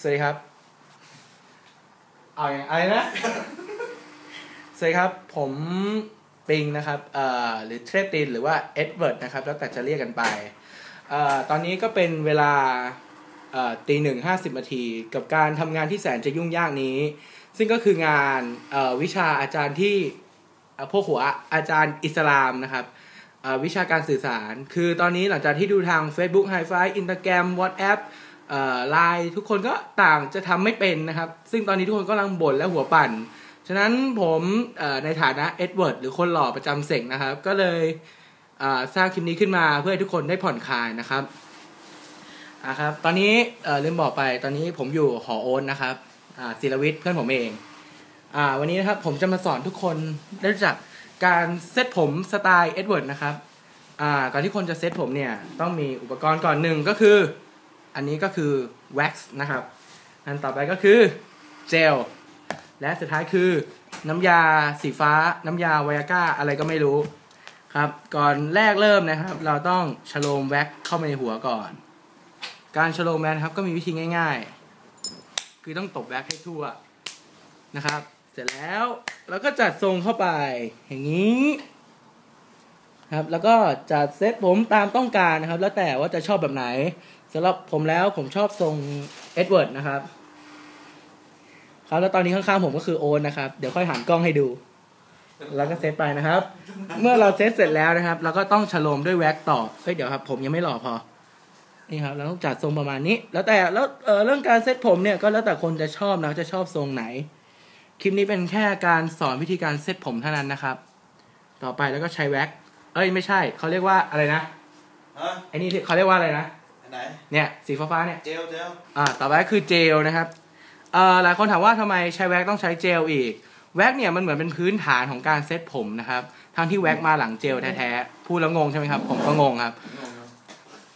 สวัสดีครับ เอาอย่างอะไรนะ สวัสดีครับ ผมปิงนะครับเอ่อหรือเทรตินหรือว่าเอ็ดเวิร์ดนะครับ แล้วแต่จะเรียกกันไปเอ่อตอนนี้ก็เป็นเวลาเอ่อตีหนึ่งห้าสิบนาทีกับการทำงานที่แสนจะยุ่งยากนี้ ซึ่งก็คืองานเอ่อวิชาอาจารย์ที่เอ่อพวกหัวอาจารย์อิสลามนะครับเอ่อวิชาการสื่อสาร คือตอนนี้หลังจากที่ดูทาง Facebook Hi Fi Instagram WhatsApp ไลน์ทุกคนก็ต่างจะทำไม่เป็นนะครับ ซึ่งตอนนี้ทุกคนก็กำลังบ่นและหัวปั่น ฉะนั้นผมในฐานะเอ็ดเวิร์ดหรือคนหล่อประจำเสกนะครับ ก็เลยเสร้างคลิปนี้ขึ้นมาเพื่อให้ทุกคนได้ผ่อนคลายนะครับอะครับ ตอนนี้เลืมบอกไปตอนนี้ผมอยู่หอโอนนะครับศิลวิทย์เพื่อนผมเองอ่าวันนี้นะครับผมจะมาสอนทุกคนได้รู้จักการเซตผมสไตล์เอ็ดเวิร์ดนะครับอ่าก่อนที่คนจะเซตผมเนี่ยต้องมีอุปกรณ์ก่อนหนึ่งก็คือ อันนี้ก็คือ wax นะครับ อันต่อไปก็คือเจล และสุดท้ายคือน้ำยาสีฟ้า น้ำยาไวอาก้าอะไรก็ไม่รู้ครับ ก่อนแรกเริ่มนะครับ เราต้องชโลมแว็กเข้ามาในหัวก่อน การชโลมแว็กครับก็มีวิธีง่าย ๆ คือต้องตบแว็กให้ทั่วนะครับ เสร็จแล้วเราก็จัดทรงเข้าไปอย่างนี้ ครับแล้วก็จัดเซตผมตามต้องการนะครับ แล้วแต่ว่าจะชอบแบบไหนสำหรับผมแล้วผมชอบทรงเอ็ดเวิร์ดนะครับ ครับแล้วตอนนี้ข้างๆผมก็คือโอนนะครับ เดี๋ยวค่อยหันกล้องให้ดู แล้วก็เซตไปนะครับ เมื่อเราเซตเสร็จแล้วนะครับเราก็ต้องฉโลมด้วยแว็กต่อเฮ้ยเดี๋ยวครับ ผมยังไม่หล่อพอนี่ครับเราต้องจัดทรงประมาณนี้ แล้วแต่แล้วเออเรื่องการเซตผมเนี่ยก็แล้วแต่คนจะชอบนะจะชอบทรงไหน คลิปนี้เป็นแค่การสอนวิธีการเซตผมเท่านั้นนะครับ ต่อไปแล้วก็ใช้แว็ก เอ้ยไม่ใช่เขาเรียกว่าอะไรนะฮะไอ้นี่เขาเรียกว่าอะไรนะอันไหนเนี่ยสีฟ้าๆเนี่ยเจลเจลอ่าต่อไปก็คือเจลนะครับเอ่อหลายคนถามว่าทำไมใช้แว็กต้องใช้เจลอีก แว็กเนี่ยมันเหมือนเป็นพื้นฐานของการเซ็ตผมนะครับทั้งที่แว็กมาหลังเจลแท้ๆพูดแล้วงงใช่ไหมครับผมก็งงครับ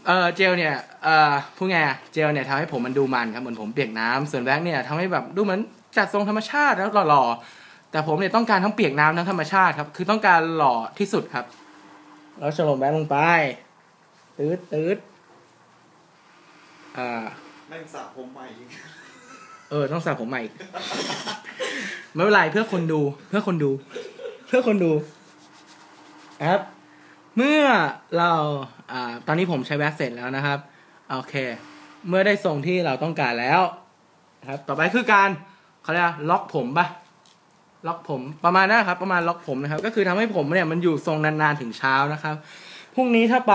เออเจลเนี่ยเอ่อพูดไงอะเจลเนี่ยทำให้ผมมันดูมันครับเหมือนผมเปียกน้ำส่วนแว็กเนี่ยทำให้แบบดูเหมือนจัดทรงธรรมชาติแล้วหล่อๆแต่ผมเนี่ยต้องการทั้งเปียกน้ำทั้งธรรมชาติครับคือต้องการหล่อที่สุดครับ แล้วฉลมแว็กลงไป ตืดตืดอ่า แม่งสระผมใหม่อีกเออ ต้องสระผมใหม่ไม่เป็นไรเพื่อคนดู เพื่อคนดู เพื่อคนดูครับ เมื่อเราอ่าตอนนี้ผมใช้แว็กเสร็จแล้วนะครับ โอเค เมื่อได้ทรงที่เราต้องการแล้วนะครับ ต่อไปคือการเขาเรียกว่าล็อกผมปะ ล็อกผมประมาณนั้นครับ ประมาณล็อกผมนะครับ ก็คือทำให้ผมเนี่ยมันอยู่ทรงนานๆถึงเช้านะครับพรุ่งนี้ถ้าไป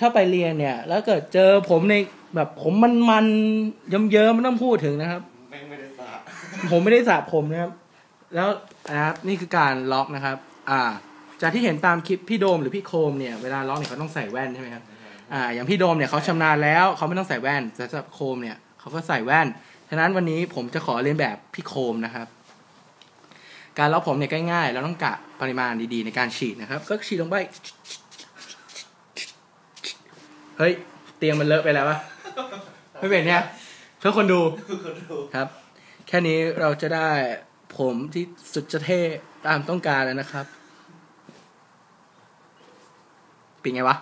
ถ้าไปเรียนเนี่ย แล้วเกิดเจอผมในแบบผมมันมันๆเยิ้มๆไม่ต้องพูดถึงนะครับแม่งไม่ได้สระผมไม่ได้สระผมนะครับ แล้วนะครับนี่คือการล็อกนะครับ อ่า จากที่เห็นตามคลิปพี่โดมหรือพี่โคมเนี่ยเวลาล็อกเนี่ยเขาต้องใส่แว่นใช่ไหมครับอ่าอย่างพี่โดมเนี่ยเขาชำนาญแล้วเขาไม่ต้องใส่แว่นแต่สำหรับโคมเนี่ยเขาก็ใส่แว่นฉะนั้นวันนี้ผมจะขอเรียนแบบพี่โคมนะครับ การล็อกผมเนี่ยง่ายๆ เราต้องกะปริมาณดีๆ ในการฉีดนะครับ ก็ฉีดลงไป เฮ้ย เตียงมันเลอะไปแล้ววะไม่เป็นเนี่ยเพื่อนคนดูครับ แค่นี้เราจะได้ผมที่สุดจะเท่ตามต้องการแล้วนะครับ เป็นไงวะ